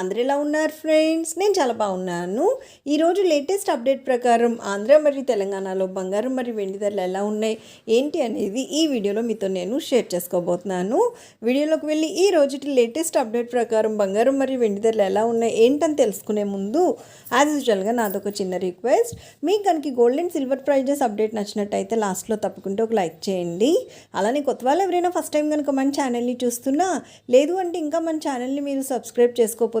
అందరు ఎలా ఉన్నారు ఫ్రెండ్స్? నేను చాలా బాగున్నాను. ఈరోజు లేటెస్ట్ అప్డేట్ ప్రకారం ఆంధ్ర మరియు తెలంగాణలో బంగారం మరియు వెండి ధరలు ఎలా ఉన్నాయి? ఏంటి అనేది ఈ వీడియోలో మీతో నేను షేర్ చేసుకోబోతున్నాను. వీడియోలోకి వెళ్ళి ఈ రోజుటి లేటెస్ట్ అప్డేట్ ప్రకారం బంగారం మరియు వెండి ధరలు ఎలా ఉన్నాయి ఏంటని తెలుసుకునే ముందు యాజ్ యూజువల్గా నాదొక చిన్న రిక్వెస్ట్ మీకు కనుక gold and silver prizes update నచ్చినట్టయితే లాస్ట్లో తప్పకుండా ఒక లైక్ చేయండి. అలానే కొత్త వాళ్ళు ఎవరైనా ఫస్ట్ టైం కనుక మన ఛానల్ని చూస్తున్నా లేదు అంటే ఇంకా మన ఛానల్ని మీరు సబ్స్క్రైబ్ చేసుకోకపోతే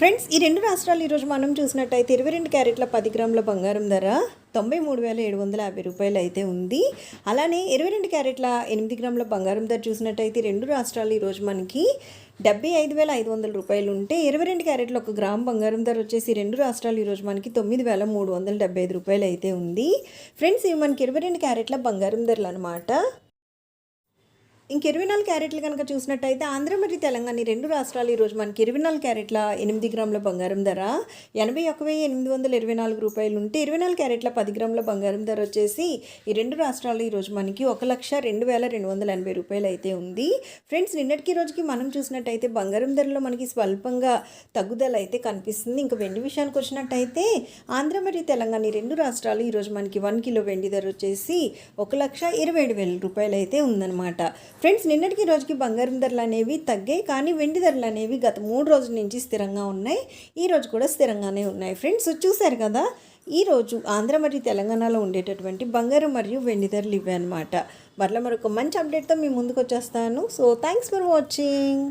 ఫ్రెండ్స్ ఈ రెండు రాష్ట్రాలు ఈరోజు మనం చూసినట్టయితే ఇరవై రెండు క్యారెట్ల పది గ్రాముల బంగారం ధర తొంభై మూడు వేల ఏడు వందల యాభై రూపాయలు అయితే ఉంది. అలానే ఇరవై రెండు క్యారెట్ల ఎనిమిది గ్రాముల బంగారం ధర చూసినట్టయితే రెండు రాష్ట్రాలు ఈరోజు మనకి డెబ్బై ఐదు వేల ఐదు వందల రూపాయలు ఉంటే ఇరవై రెండు క్యారెట్ల ఒక గ్రామ్ బంగారం ధర వచ్చేసి రెండు రాష్ట్రాలు ఈరోజు మనకి తొమ్మిది వేల మూడు వందల డెబ్బై ఐదు రూపాయలు అయితే ఉంది. ఫ్రెండ్స్ ఇవి మనకి ఇరవై రెండు క్యారెట్ల బంగారం ధరలు అనమాట ఇంక ఇరవై నాలుగు క్యారెట్లు కనుక చూసినట్టయితే ఆంధ్ర మరియు తెలంగాణ రెండు రాష్ట్రాలు ఈరోజు మనకి ఇరవై నాలుగు క్యారెట్ల ఎనిమిది గ్రాముల బంగారం ధర ఎనభై ఒక వెయ్యి ఎనిమిది వందల ఇరవై నాలుగు రూపాయలు ఉంటే ఇరవై నాలుగు క్యారెట్ల పది గ్రాముల బంగారం ధర వచ్చేసి ఈ రెండు రాష్ట్రాలు ఈరోజు మనకి ఒక లక్ష రెండు వేల రెండు వందల ఎనభై రూపాయలు అయితే ఉంది. ఫ్రెండ్స్ నిన్నటికి రోజుకి మనం చూసినట్టయితే బంగారం ధరలో మనకి స్వల్పంగా తగ్గుదల అయితే కనిపిస్తుంది. ఇంకా వెండి విషయానికి వచ్చినట్టయితే ఆంధ్ర మరియు తెలంగాణ ఈ రెండు రాష్ట్రాలు ఈరోజు మనకి వన్ కిలో వెండి ధర వచ్చేసి ఒక లక్ష ఇరవై ఏడు వేల రూపాయలు అయితే ఉందన్నమాట. ఫ్రెండ్స్ నిన్నటికి రోజుకి బంగారం ధరలు అనేవి తగ్గాయి కానీ వెండి ధరలు అనేవి గత మూడు రోజుల నుంచి స్థిరంగా ఉన్నాయి. ఈ రోజు కూడా స్థిరంగానే ఉన్నాయి. ఫ్రెండ్స్ చూశారు కదా? ఈరోజు ఆంధ్ర మరియు తెలంగాణలో ఉండేటటువంటి బంగారం మరియు వెండి ధరలు ఇవే అనమాట మరలా మరొక మంచి అప్డేట్తో మీ ముందుకు వచ్చేస్తాను. So thanks for watching